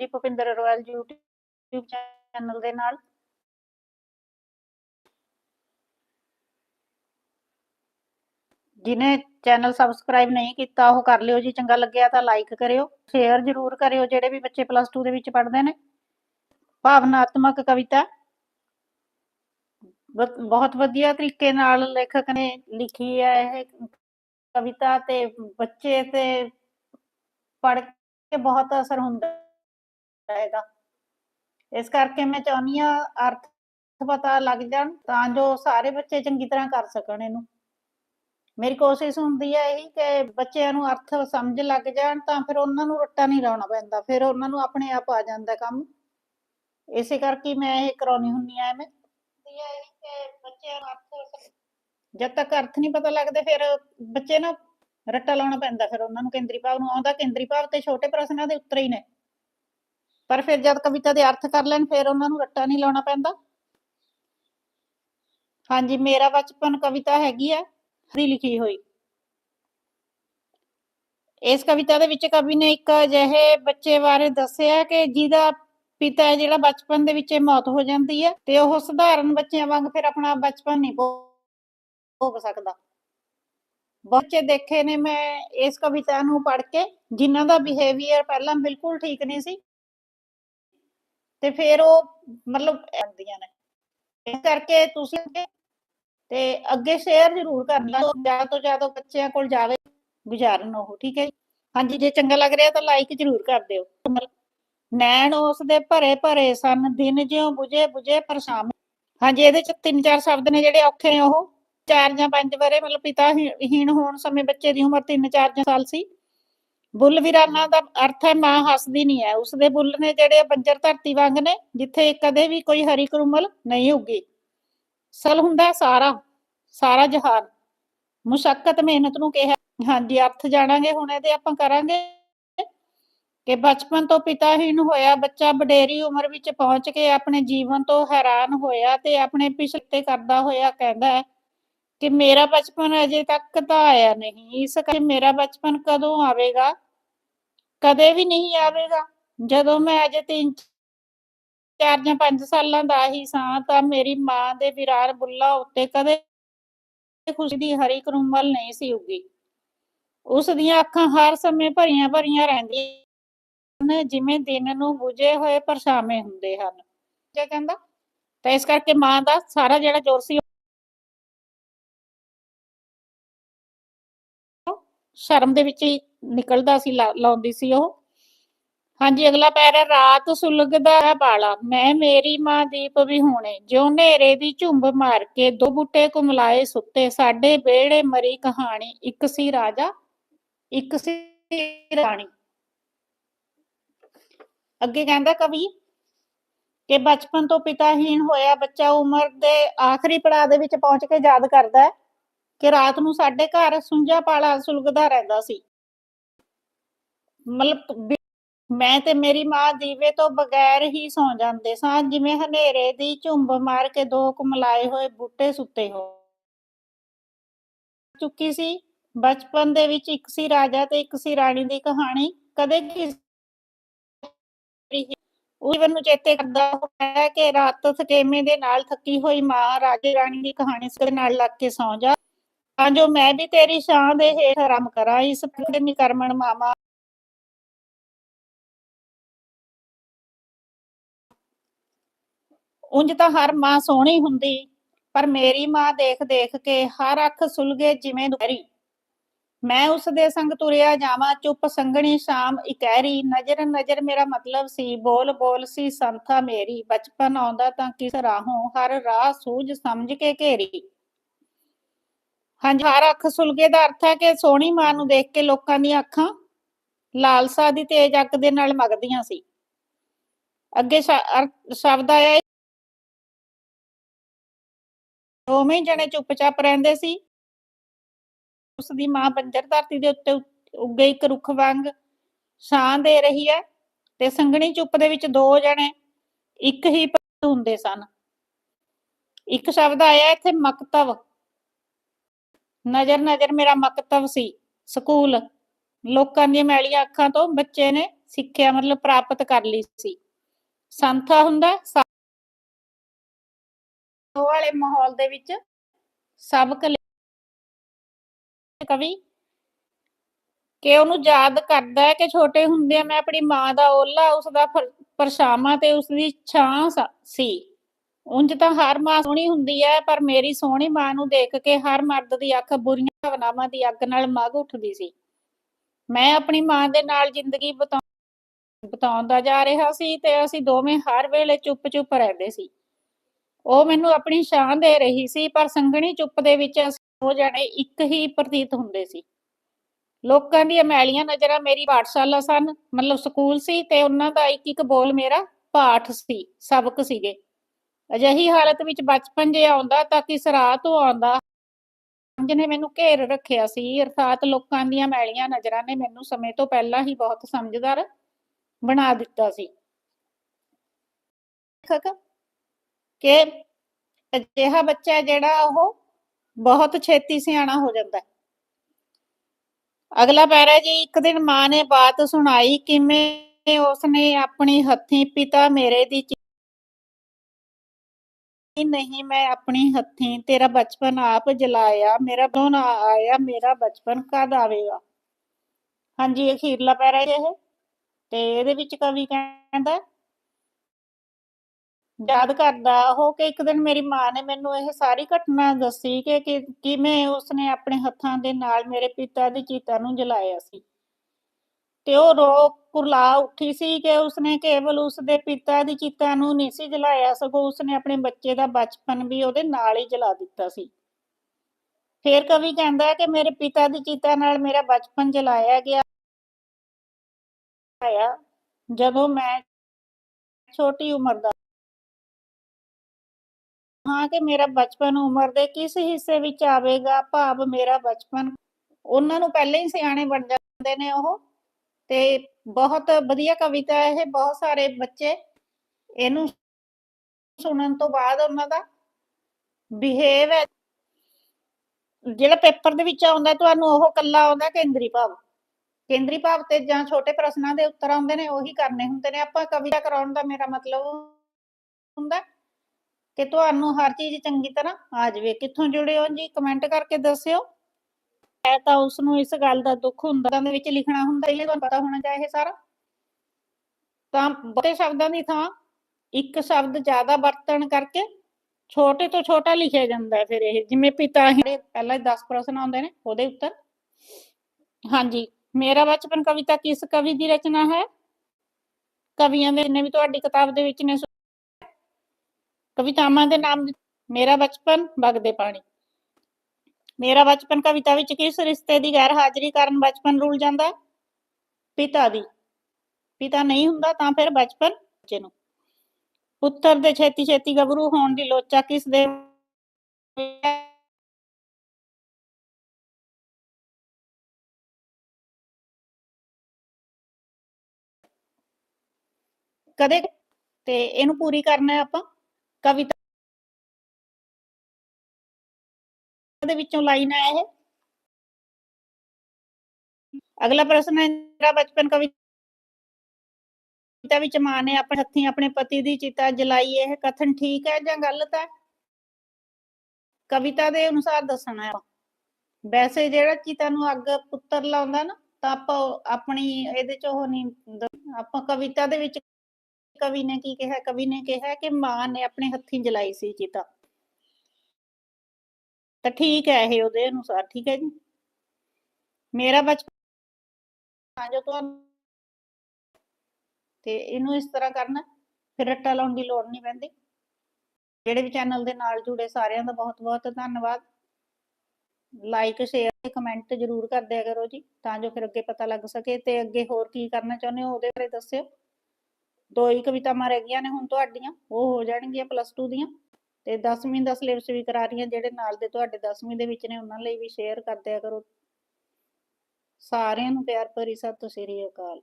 ਜੀ Bhupinder royal YouTube channel ਦੇ ਨਾਲ। ਜਿਨੇ ਚੈਨਲ ਸਬਸਕ੍ਰਾਈਬ ਨਹੀਂ ਕੀਤਾ, ਉਹ ਕਰ ਲਿਓ ਜੀ। ਚੰਗਾ ਲੱਗਿਆ ਤਾਂ ਲਾਈਕ ਕਰਿਓ। ਸ਼ੇਅਰ ਜ਼ਰੂਰ ਕਰਿਓ, ਜਿਹੜੇ ਵੀ ਬੱਚੇ ਪਲੱਸ 2 ਦੇ ਵਿੱਚ ਪੜ੍ਹਦੇ ਨੇ। ਭਾਵਨਾਤਮਕ ਕਵਿਤਾ। ਬਹੁਤ ਵਧੀਆ ਤਰੀਕੇ ਨਾਲ ਲੇਖਕ ਨੇ ਲਿਖੀ ਹੈ ਇਹ ਕਵਿਤਾ ਤੇ ਬੱਚੇ ਤੇ ਪੜ੍ਹ ਕੇ ਬਹੁਤ ਅਸਰ ਹੁੰਦਾ ਹੈਗਾ। ਇਸ ਕਰਕੇ ਮੈਂ ਚਾਹੁੰਦੀ ਆ ਅਰਥ ਪਤਾ ਲੱਗ ਜਾਣ ਤਾਂ ਜੋ ਸਾਰੇ ਬੱਚੇ ਚੰਗੀ ਤਰ੍ਹਾਂ ਕਰ ਸਕਣ ਇਹਨੂੰ। ਮੇਰੀ ਕੋਸ਼ਿਸ਼ ਹੁੰਦੀ ਹੈ ਇਹੀ ਕਿ ਬੱਚਿਆਂ ਨੂੰ ਅਰਥ ਸਮਝ ਲੱਗ ਜਾਣ ਤਾਂ ਫਿਰ ਉਹਨਾਂ ਨੂੰ ਰੱਟਾ ਨਹੀਂ ਲਾਉਣਾ ਪੈਂਦਾ, ਫਿਰ ਉਹਨਾਂ ਨੂੰ ਆਪਣੇ ਆਪ ਆ ਜਾਂਦਾ ਕੰਮ। ਇਸੇ ਕਰਕੇ ਮੈਂ ਇਹ ਕਰਾਉਣੀ ਹੁੰਦੀ ਆ ਐਵੇਂ ਜਦ ਤੱਕ ਅਰਥ ਨਹੀਂ ਪਤਾ ਲੱਗਦੇ ਫਿਰ ਬੱਚੇ ਨਾ ਰੱਟਾ ਲਾਉਣਾ ਪੈਂਦਾ, ਫਿਰ ਉਹਨਾਂ ਨੂੰ ਕੇਂਦਰੀ ਭਾਵ ਨੂੰ ਆਉਂਦਾ, ਕੇਂਦਰੀ ਭਾਵ ਤੇ ਛੋਟੇ ਪ੍ਰਸ਼ਨਾਂ ਦੇ ਉੱਤਰ ਹੀ ਨੇ। ਪਰ ਫਿਰ ਜਦ ਕਵਿਤਾ ਦੇ ਅਰਥ ਕਰ ਲੈਣ, ਫਿਰ ਉਹਨਾਂ ਨੂੰ ਰੱਟਾ ਨਹੀਂ ਲਾਉਣਾ ਪੈਂਦਾ। ਹਾਂਜੀ, ਮੇਰਾ ਬਚਪਨ ਕਵਿਤਾ ਹੈਗੀ ਆ ਦੀ ਲਿਖੀ ਹੋਈ। ਇਸ ਕਵਿਤਾ ਦੇ ਵਿੱਚ ਕਵੀ ਨੇ ਇੱਕ ਅਜਿਹੇ ਬੱਚੇ ਬਾਰੇ ਦੱਸਿਆ ਕਿ ਜਿਹਦਾ ਪਿਤਾ ਹੈ ਜਿਹੜਾ ਬਚਪਨ ਦੇ ਵਿੱਚ ਮੌਤ ਹੋ ਜਾਂਦੀ ਹੈ ਤੇ ਉਹ ਸਧਾਰਨ ਬੱਚਿਆਂ ਵਾਂਗ ਫਿਰ ਆਪਣਾ ਬਚਪਨ ਨਹੀਂ ਭੋਗ ਸਕਦਾ। ਬੱਚੇ ਦੇਖੇ ਨੇ ਮੈਂ ਇਸ ਕਵਿਤਾ ਨੂੰ ਪੜ੍ਹ ਕੇ, ਜਿਨ੍ਹਾਂ ਦਾ ਬਿਹੇਵੀਅਰ ਪਹਿਲਾਂ ਬਿਲਕੁਲ ਠੀਕ ਨਹੀਂ ਸੀ ਤੇ ਫਿਰ ਉਹ ਮਤਲਬ ਆਉਂਦੀਆਂ ਨੇ। ਇਸ ਕਰਕੇ ਤੁਸੀਂ ਤੇ ਅੱਗੇ ਸ਼ੇਅਰ ਜ਼ਰੂਰ ਕਰਨਾ ਜ਼ਿਆਦਾ ਤੋਂ ਜ਼ਿਆਦਾ ਬੱਚਿਆਂ ਕੋਲ ਜਾਵੇ, ਗੁਜ਼ਾਰਨ ਉਹ, ਠੀਕ ਹੈ ਹਾਂਜੀ, ਜੇ ਚੰਗਾ ਲੱਗ ਰਿਹਾ ਤਾਂ ਲਾਈਕ ਜ਼ਰੂਰ ਕਰ ਦਿਓ। ਨੈਣ ਉਸ ਦੇ ਭਰੇ ਭਰੇ ਸਨ, ਦਿਨ ਜਿਉ 부ਝੇ 부ਝੇ ਪਰਛਾਵੇਂ ਹਾਂਜੀ, ਇਹਦੇ ਚ ਤਿੰਨ ਚਾਰ ਸ਼ਬਦ ਨੇ ਜਿਹੜੇ ਔਖੇ ਨੇ ਉਹ। ਚਾਰ ਜਾਂ ਪੰਜ ਬਾਰੇ ਮਤਲਬ ਪਿਤਾ ਹੀਣ ਹੋਣ ਸਮੇਂ ਬੱਚੇ ਦੀ ਉਮਰ 3 4 ਸਾਲ ਸੀ। ਬੁੱਲ ਵੀਰਾਨਾ ਦਾ ਅਰਥ ਹੈ, ਮਾਂ ਹੱਸਦੀ ਨਹੀਂ ਹੈ। ਉਸਦੇ ਬੁੱਲ ਨੇ ਜਿਹੜੇ ਬੰਜਰ ਧਰਤੀ ਵਾਂਗ ਨੇ, ਜਿੱਥੇ ਕਦੇ ਵੀ ਕੋਈ ਹਰੀ ਕਰੁਮਲ ਨਹੀਂ ਉੱਗੀ। ਸਲ ਹੁੰਦਾ ਸਾਰਾ ਸਾਰਾ ਜਹਾਨ। ਮੁਸ਼ਕਲ ਮਿਹਨਤ ਨੂੰ ਕਿਹਾ, ਹਾਂਜੀ, ਅਰਥ ਜਾਣਾਂਗੇ, ਹੁਣ ਇਹਦੇ ਆਪਾਂ ਕਰਾਂਗੇ ਕਿ ਬਚਪਨ ਤੋਂ ਪਿਤਾਹੀਨ ਹੋਇਆ ਬੱਚਾ ਵਡੇਰੀ ਉਮਰ ਵਿੱਚ ਪਹੁੰਚ ਕੇ ਆਪਣੇ ਜੀਵਨ ਤੋਂ ਹੈਰਾਨ ਹੋਇਆ ਤੇ ਆਪਣੇ ਪਿਛਲੇ ਕਰਦਾ ਹੋਇਆ ਕਹਿੰਦਾ ਹੈ ਕਿ ਮੇਰਾ ਬਚਪਨ ਅਜੇ ਤੱਕ ਤਾਂ ਆਇਆ ਨਹੀਂ, ਇਸ ਕਰਕੇ ਮੇਰਾ ਬਚਪਨ ਕਦੋਂ ਆਵੇਗਾ? ਕਦੇ ਵੀ ਨਹੀਂ ਆਵੇਗਾ। ਜਦੋਂ ਮੈਂ ਅਜੇ ਤਿੰਨ, ਚਾਰ ਜਾਂ ਪੰਜ ਸਾਲਾਂ ਦਾ ਹੀ ਸਾਂ, ਤਾਂ ਮੇਰੀ ਮਾਂ ਦੇ ਵਿਰਾਰ ਬੁੱਲਾ ਉੱਤੇ ਕਦੇ ਖੁਸ਼ੀ ਦੀ ਹਰੀ ਕਰੁਮਲ ਨਹੀਂ ਸੀ ਉੱਗੀ। ਉਸ ਦੀਆਂ ਅੱਖਾਂ ਹਰ ਸਮੇਂ ਭਰੀਆਂ ਭਰੀਆਂ ਰਹਿੰਦੀਆਂ ਨੇ ਜਿਵੇਂ ਦਿਨ ਨੂੰ ਬੁਝੇ ਹੋਏ ਪਰਛਾਵੇਂ ਹੁੰਦੇ ਹਨ। ਜੇ ਕਹਿੰਦਾ, ਤਾਂ ਇਸ ਕਰਕੇ ਮਾਂ ਦਾ ਸਾਰਾ ਜਿਹੜਾ ਜ਼ੋਰ ਸੀ ਸ਼ਰਮ ਦੇ ਵਿੱਚ ਹੀ ਨਿਕਲਦਾ ਸੀ, ਲਾ- ਲਾਉਂਦੀ ਸੀ ਉਹ। ਹਾਂਜੀ, ਅਗਲਾ ਪੈਰ ਹੈ, ਰਾਤ ਸੁਲਗਦਾ ਹੈ ਬਾਲਾ। ਮੈਂ, ਮੇਰੀ ਮਾਂ ਦੀਪ ਵੀ ਹੋਣੇ, ਜਿਉ ਹਨੇਰੇ ਦੀ ਝੁੰਬ ਮਾਰ ਕੇ ਦੋ ਬੁੱਟੇ ਕੁਮਲਾਏ ਸੁੱਤੇ, ਸਾਡੇ ਵਿਹੜੇ ਮਰੀ ਕਹਾਣੀ, ਇੱਕ ਸੀ ਰਾਜਾ, ਇੱਕ ਸੀ ਰਾਣੀ। ਅੱਗੇ ਕਹਿੰਦਾ ਕਵੀ ਕਿ ਬਚਪਨ ਤੋਂ ਪਿਤਾਹੀਣ ਹੋਇਆ ਬੱਚਾ ਉਮਰ ਦੇ ਆਖਰੀ ਪੜਾਅ ਦੇ ਵਿੱਚ ਪਹੁੰਚ ਕੇ ਯਾਦ ਕਰਦਾ ਹੈ। ਕਿ ਰਾਤ ਨੂੰ ਸਾਡੇ ਘਰ ਸੁੰਜਾ ਪਾਲਾ ਸੁਲਗਦਾ ਰਹਿੰਦਾ ਸੀ। ਮਤਲਬ ਮੈਂ ਤੇ ਮੇਰੀ ਮਾਂ ਦੀਵੇ ਤੋਂ ਬਗੈਰ ਹੀ ਸੌਂ ਜਾਂਦੇ ਸਾਂ, ਜਿਵੇਂ ਹਨੇਰੇ ਦੀ ਝੁੰਬ ਮਾਰ ਕੇ ਦੋ ਕੁਮਲਾਏ ਹੋਏ ਬੂਟੇ ਸੁੱਤੇ ਹੋ। ਚੁੱਕੀ ਸੀ। ਬਚਪਨ ਦੇ ਵਿੱਚ ਇੱਕ ਸੀ ਰਾਜਾ ਤੇ ਇੱਕ ਸੀ ਰਾਣੀ ਦੀ ਕਹਾਣੀ। ਕਦੇ ਕਿਸੇ ਉਹ ਜੀਵਨ ਨੂੰ ਚੇਤੇ ਕਰਦਾ ਹੈ ਕਿ ਰਾਤ ਥਕੇਵੇਂ ਦੇ ਨਾਲ ਥੱਕੀ ਹੋਈ ਮਾਂ ਰਾਜੇ ਰਾਣੀ ਦੀ ਕਹਾਣੀ ਸਿਰ ਨਾਲ ਲੱਗ ਕੇ ਸੌਂ ਜਾ ਤਾਂ ਜੋ ਮੈਂ ਵੀ ਤੇਰੀ ਛਾਂ ਦੇ ਹੇਠ ਆਰਾਮ ਕਰਾਂ, ਇਸ ਦੇ ਨਿਕਰਮਣ ਮਾਮਾ। ਉਂਝ ਤਾਂ ਹਰ ਮਾਂ ਸੋਹਣੀ ਹੁੰਦੀ, ਪਰ ਮੇਰੀ ਮਾਂ ਦੇਖ ਦੇਖ ਕੇ ਹਰ ਅੱਖ ਸੁਲਗੇ ਜਿਵੇਂ ਦੁਪਹਿਰੀ। ਮੈਂ ਉਸ ਦੇ ਸੰਗ ਤੁਰਿਆ ਜਾਵਾਂ, ਚੁੱਪ ਸੰਗਣੀ ਸ਼ਾਮ ਇਕਹਿਰੀ। ਨਜ਼ਰ ਨਜ਼ਰ ਮੇਰਾ ਮਤਲਬ ਸੀ, ਬੋਲ ਬੋਲ ਸੀ, ਸੰਥਾ ਮੇਰੀ। ਬਚਪਨ ਆਉਂਦਾ ਤਾਂ ਕਿਸ ਰਾਹੋਂ, ਹਰ ਰਾਹ ਸੂਝ ਸਮਝ ਕੇ ਘੇਰੀ। ਹਾਂਜੀ, ਹਰ ਅੱਖ ਸੁਲਗੇ ਦਾ ਅਰਥ ਹੈ ਕਿ ਸੋਹਣੀ ਮਾਂ ਨੂੰ ਦੇਖ ਕੇ ਲੋਕਾਂ ਦੀਆਂ ਅੱਖਾਂ ਲਾਲਸਾ ਦੀ ਤੇਜ ਅੱਗ ਦੇ ਨਾਲ ਮਗਦੀਆਂ ਸੀ। ਅੱਗੇ ਸ਼ਬਦ ਆਇਆ ਦੋਵੇਂ ਜਣੇ ਚੁੱਪਚਾਪ ਰਹਿੰਦੇ ਸੀ। ਉਸ ਦੀ ਮਾਂ ਬੰਜਰ ਧਰਤੀ ਦੇ ਉੱਤੇ ਉੱਗੇ ਇੱਕ ਰੁੱਖ ਵਾਂਗ ਛਾਂ ਦੇ ਰਹੀ ਹੈ ਤੇ ਸੰਗਣੀ ਚੁੱਪ ਦੇ ਵਿੱਚ ਦੋ ਜਣੇ ਇੱਕ ਹੀ ਹੁੰਦੇ ਸਨ। ਇੱਕ ਸ਼ਬਦ ਆਇਆ ਇੱਥੇ ਮਕਤਵ। ਨਜ਼ਰ ਨਜ਼ਰ ਮੇਰਾ ਮਕਤਵ ਸੀ। ਸਕੂਲ। ਲੋਕਾਂ ਦੀਆਂ ਮੈਲੀਆਂ ਅੱਖਾਂ ਤੋਂ ਬੱਚੇ ਨੇ ਸਿੱਖਿਆ ਮਤਲਬ ਪ੍ਰਾਪਤ ਕਰ ਲਈ ਸੀ। ਸੰਥਾ ਹੁੰਦਾ ਉਹ ਵਾਲੇ ਮਾਹੌਲ ਦੇ ਵਿੱਚ ਸਬਕ ਲਿ- ਕਵੀ ਕਿ ਉਹਨੂੰ ਯਾਦ ਕਰਦਾ ਹੈ ਕਿ ਛੋਟੇ ਹੁੰਦਿਆਂ ਮੈਂ ਆਪਣੀ ਮਾਂ ਦਾ ਓਲਾ ਉਸ ਦਾ ਪਰਛਾਵਾਂ ਤੇ ਉਸ ਦੀ ਛਾਂ ਸੀ। ਉਂਝ ਤਾਂ ਹਰ ਮਾਂ ਸੋਹਣੀ ਹੁੰਦੀ ਹੈ ਪਰ ਮੇਰੀ ਸੋਹਣੀ ਮਾਂ ਨੂੰ ਦੇਖ ਕੇ ਹਰ ਮਰਦ ਦੀ ਅੱਖ ਬੁਰੀਆਂ ਭਾਵਨਾਵਾਂ ਦੀ ਅੱਗ ਨਾਲ ਮਗ ਉੱਠਦੀ ਸੀ। ਮੈਂ ਆਪਣੀ ਮਾਂ ਦੇ ਨਾਲ ਜ਼ਿੰਦਗੀ ਬਿਤਾ ਜਾ ਰਿਹਾ ਸੀ ਤੇ ਅਸੀਂ ਦੋਵੇਂ ਹਰ ਵੇਲੇ ਚੁੱਪ-ਚੁੱਪ ਰਹਿੰਦੇ ਸੀ। ਉਹ ਮੈਨੂੰ ਆਪਣੀ ਛਾਂ ਦੇ ਰਹੀ ਸੀ, ਪਰ ਸੰਘਣੀ ਚੁੱਪ ਦੇ ਵਿੱਚ ਅਸੀਂ ਦੋ ਜਣੇ ਇੱਕ ਹੀ ਪ੍ਰਤੀਤ ਹੁੰਦੇ ਸੀ। ਲੋਕਾਂ ਦੀਆਂ ਮੈਲੀਆਂ ਨਜ਼ਰਾਂ ਮੇਰੀ ਪਾਠਸ਼ਾਲਾ ਸਨ, ਮਤਲਬ ਸਕੂਲ ਸੀ ਤੇ ਉਹਨਾਂ ਦਾ ਇੱਕ ਇੱਕ ਬੋਲ ਮੇਰਾ ਪਾਠ ਸੀ, ਸਬਕ ਸੀਗੇ। ਅਜਿਹੀ ਹਾਲਤ ਵਿੱਚ ਬਚਪਨ ਜੇ ਆਉਂਦਾ ਤਾਂ ਕਿਸ ਰਾਹ ਤੋਂ ਆਉਂਦਾ ਜਿਹਨੇ ਮੈਨੂੰ ਘੇਰ ਰੱਖਿਆ ਸੀ, ਅਰਥਾਤ ਲੋਕਾਂ ਦੀਆਂ ਮੈਲੀਆਂ ਨਜ਼ਰਾਂ ਨੇ ਮੈਨੂੰ ਸਮੇਂ ਤੋਂ ਪਹਿਲਾਂ ਹੀ ਬਹੁਤ ਸਮਝਦਾਰ ਬਣਾ ਦਿੱਤਾ ਸੀ। ਲੇਖਕ ਕਿ ਅਜਿਹਾ ਬੱਚਾ ਜਿਹੜਾ ਉਹ ਬਹੁਤ ਛੇਤੀ ਸਿਆਣਾ ਹੋ ਜਾਂਦਾ ਹੈ। ਅਗਲਾ ਪੈਰਾ ਜੀ, ਇੱਕ ਦਿਨ ਮਾਂ ਨੇ ਬਾਤ ਸੁਣਾਈ, ਕਿਵੇਂ ਉਸਨੇ ਆਪਣੀ ਹੱਥੀਂ ਪਿਤਾ ਮੇਰੇ ਦੀ ਚਿ- ਨਹੀਂ ਮੈਂ ਆਪਣੀ ਹੱਥੀਂ ਤੇਰਾ ਬਚਪਨ ਆਪ ਜਲਾਇਆ, ਮੇਰਾ ਕਦੋਂ ਆਇਆ, ਮੇਰਾ ਬਚਪਨ ਕਦ ਆਵੇਗਾ? ਹਾਂਜੀ ਅਖੀਰਲਾ ਪੈਰਾ ਜੀ ਇਹ। ਤੇ ਇਹਦੇ ਵਿੱਚ ਕਵੀ ਕਹਿੰਦਾ, ਯਾਦ ਕਰਦਾ ਉਹ ਕਿ ਇੱਕ ਦਿਨ ਮੇਰੀ ਮਾਂ ਨੇ ਮੈਨੂੰ ਇਹ ਸਾਰੀ ਘਟਨਾ ਦੱਸੀ ਕਿ ਕਿਵੇਂ ਉਸਨੇ ਆਪਣੇ ਹੱਥਾਂ ਦੇ ਨਾਲ ਮੇਰੇ ਪਿਤਾ ਦੀ ਚੀਤਾ ਨੂੰ ਜਲਾਇਆ ਸੀ। ਤੇ ਉਹ ਰੋ ਕੁਰਲਾ ਉੱਠੀ ਸੀ ਕਿ ਉਸਨੇ ਕੇਵਲ ਉਸਦੇ ਪਿਤਾ ਦੀ ਚਿਤਾ ਨੂੰ ਨਹੀਂ ਸੀ ਜਲਾਇਆ, ਸਗੋਂ ਉਸਨੇ ਆਪਣੇ ਬੱਚੇ ਦਾ ਬਚਪਨ ਵੀ ਉਹਦੇ ਨਾਲ ਹੀ ਜਲਾ ਦਿੱਤਾ ਸੀ। ਫੇਰ ਕਵੀ ਕਹਿੰਦਾ ਹੈ ਕਿ ਮੇਰੇ ਪਿਤਾ ਦੀ ਚਿਤਾ ਨਾਲ ਮੇਰਾ ਬਚਪਨ ਜਲਾਇਆ ਗਿਆ। ਆਇਆ, ਜਦੋਂ ਮੈਂ ਛੋਟੀ ਉਮਰ ਦਾ ਹਾਂ ਕਿ ਮੇਰਾ ਬਚਪਨ ਉਮਰ ਦੇ ਕਿਸ ਹਿੱਸੇ ਵਿੱਚ ਆਵੇਗਾ, ਭਾਵ ਮੇਰਾ ਬਚਪਨ। ਉਹਨਾਂ ਨੂੰ ਪਹਿਲਾਂ ਹੀ ਸਿਆਣੇ ਬਣ ਜਾਂਦੇ ਨੇ ਉਹ। ਤੇ ਬਹੁਤ ਵਧੀਆ ਕਵਿਤਾ ਹੈ ਇਹ, ਬਹੁਤ ਸਾਰੇ ਬੱਚੇ ਇਹਨੂੰ ਸੁਣਨ ਤੋਂ ਬਾਅਦ ਉਹਨਾਂ ਦਾ ਬਿਹੇਵ ਜਿਹੜਾ ਪੇਪਰ ਦੇ ਵਿੱਚ ਆਉਂਦਾ, ਤੁਹਾਨੂੰ ਉਹ ਕੱਲਾ ਆਉਂਦਾ ਕੇਂਦਰੀ ਭਾਵ। ਕੇਂਦਰੀ ਭਾਵ ਤੇ ਜਾਂ ਛੋਟੇ ਪ੍ਰਸ਼ਨਾਂ ਦੇ ਉੱਤਰ ਆਉਂਦੇ ਨੇ, ਉਹੀ ਕਰਨੇ ਹੁੰਦੇ ਨੇ। ਆਪਾਂ ਕਵਿਤਾ ਕਰਾਉਣ ਦਾ ਮੇਰਾ ਮਤਲਬ ਹੁੰਦਾ ਕਿ ਤੁਹਾਨੂੰ ਹਰ ਚੀਜ਼ ਚੰਗੀ ਤਰ੍ਹਾਂ ਆ ਜਾਵੇ। ਕਿੱਥੋਂ ਜੁੜੇ ਹੋ ਜੀ? ਕਮੈਂਟ ਕਰਕੇ ਦੱਸਿਓ। ਹੈ ਤਾਂ ਉਸ ਨੂੰ ਇਸ ਗੱਲ ਦਾ ਦੁੱਖ ਹੁੰਦਾ ਦੇ ਵਿੱਚ ਲਿਖਣਾ ਹੁੰਦਾ ਇਹ ਤੁਹਾਨੂੰ ਪਤਾ ਹੋਣਾ ਚਾਹੀਏ ਸਾਰਾ। ਤਾਂ ਬਹੁਤੇ ਸ਼ਬਦਾਂ ਦੀ ਥਾਂ ਇੱਕ ਸ਼ਬਦ ਜ਼ਿਆਦਾ ਵਰਤਣ ਕਰਕੇ ਛੋਟੇ ਤੋਂ ਛੋਟਾ ਲਿਖਿਆ ਜਾਂਦਾ ਫਿਰ ਇਹ। ਜਿਵੇਂ ਪਿਤਾ ਹੀ ਪਹਿਲਾਂ 10 ਪ੍ਰਸ਼ਨ ਆਉਂਦੇ ਨੇ, ਉਹਦੇ ਉੱਤਰ। ਹਾਂਜੀ, ਮੇਰਾ ਬਚਪਨ ਕਵਿਤਾ ਕਿਸ ਕਵੀ ਦੀ ਰਚਨਾ ਹੈ? ਕਵੀਆਂ ਦੇ ਜਿੰਨੇ ਵੀ ਤੁਹਾਡੀ ਕਿਤਾਬ ਦੇ ਵਿੱਚ ਨੇ ਕਵਿਤਾਵਾਂ ਦੇ ਨਾਮ ਮੇਰਾ ਬਚਪਨ, ਵਗਦੇ ਪਾਣੀ। ਮੇਰਾ ਬਚਪਨ ਕਵਿਤਾ ਵਿੱਚ ਕਿਸ ਰਿਸ਼ਤੇ ਦੀ ਗੈਰ ਹਾਜ਼ਰੀ ਕਾਰਨ ਬਚਪਨ ਰੁਲ ਜਾਂਦਾ? ਹੈ ਪਿਤਾ ਦੀ। ਪਿਤਾ ਨਹੀਂ ਹੁੰਦਾ ਤਾਂ ਫਿਰ ਬਚਪਨ ਬੱਚੇ ਨੂੰ। ਪੁੱਤਰ ਦੇ ਛੇਤੀ ਛੇਤੀ ਗੱਭਰੂ ਹੋਣ ਦੀ ਲੋਚਾ ਕਿਸ ਦੇ ਕਦੇ ਤੇ ਇਹਨੂੰ ਪੂਰੀ ਕਰਨਾ ਹੈ ਆਪਾਂ? ਕਵਿਤਾ ਦੇ ਵਿੱਚੋਂ ਲਾਈਨ ਹੈ। ਅਗਲਾ ਪ੍ਰਸ਼ਨ ਹੈ ਮੇਰਾ ਬਚਪਨ ਕਵਿਤਾ ਵਿੱਚ ਮਾਂ ਨੇ ਆਪਣੇ ਹੱਥੀਂ ਆਪਣੇ ਪਤੀ ਦੀ ਚਿਤਾ ਜਲਾਈ ਇਹ ਕਥਨ ਠੀਕ ਹੈ ਜਾਂ ਗਲਤ ਹੈ? ਕਵਿਤਾ ਦੇ ਅਨੁਸਾਰ ਦੱਸਣਾ ਹੈ ਵੈਸੇ ਜਿਹੜਾ ਚਿਤਾ ਨੂੰ ਅੱਗ ਪੁੱਤਰ ਲਾਉਂਦਾ ਨਾ, ਤਾਂ ਆਪਾਂ ਆਪਣੀ ਇਹਦੇ ਚ ਉਹ ਨਹੀਂ ਆਪਾਂ ਕਵਿਤਾ ਦੇ ਵਿੱਚ ਕਵੀ ਨੇ ਕੀ ਕਿਹਾ, ਕਵੀ ਨੇ ਕਿਹਾ ਕਿ ਮਾਂ ਨੇ ਆਪਣੇ ਹੱਥੀਂ ਜਲਾਈ ਸੀ ਚਿਤਾ। ਤਾਂ ਠੀਕ ਹੈ ਇਹ ਉਹਦੇ ਅਨੁਸਾਰ, ਠੀਕ ਹੈ ਜੀ। ਮੇਰਾ ਬਚਪਨ ਜੋ ਤੁਹਾਨੂੰ ਤੇ ਇਹਨੂੰ ਇਸ ਤਰ੍ਹਾਂ ਕਰਨਾ, ਫਿਰ ਰੱਟਾ ਲਾਉਣ ਦੀ ਲੋੜ ਨਹੀਂ ਪੈਂਦੀ। ਜਿਹੜੇ ਵੀ ਚੈਨਲ ਦੇ ਨਾਲ ਜੁੜੇ ਸਾਰਿਆਂ ਦਾ ਬਹੁਤ ਬਹੁਤ ਧੰਨਵਾਦ। ਲਾਈਕ ਸ਼ੇਅਰ ਤੇ ਕਮੈਂਟ ਜ਼ਰੂਰ ਕਰ ਦਿਆ ਕਰੋ ਜੀ, ਤਾਂ ਜੋ ਫਿਰ ਅੱਗੇ ਪਤਾ ਲੱਗ ਸਕੇ ਤੇ ਅੱਗੇ ਹੋਰ ਕੀ ਕਰਨਾ ਚਾਹੁੰਦੇ ਹੋ ਉਹਦੇ ਬਾਰੇ ਦੱਸਿਓ। ਦੋ ਹੀ ਕਵਿਤਾਵਾਂ ਰਹਿ ਗਈਆਂ ਨੇ ਹੁਣ ਤੁਹਾਡੀਆਂ, ਉਹ ਹੋ ਜਾਣਗੀਆਂ ਪਲੱਸ 2 ਦੀਆਂ। ਤੇ 10ਵੀਂ ਦਾ ਸਿਲੇਬਸ ਵੀ ਕਰਾ ਰਹੀ ਹਾਂ, ਜਿਹੜੇ ਨਾਲ ਦੇ ਤੁਹਾਡੇ 10ਵੀਂ ਦੇ ਵਿੱਚ ਨੇ, ਉਹਨਾਂ ਲਈ ਵੀ ਸ਼ੇਅਰ ਕਰ ਦਿਆ ਕਰੋ। ਸਾਰਿਆਂ ਨੂੰ ਪਿਆਰ ਭਰੀ ਸਤਿ ਸ੍ਰੀ ਅਕਾਲ।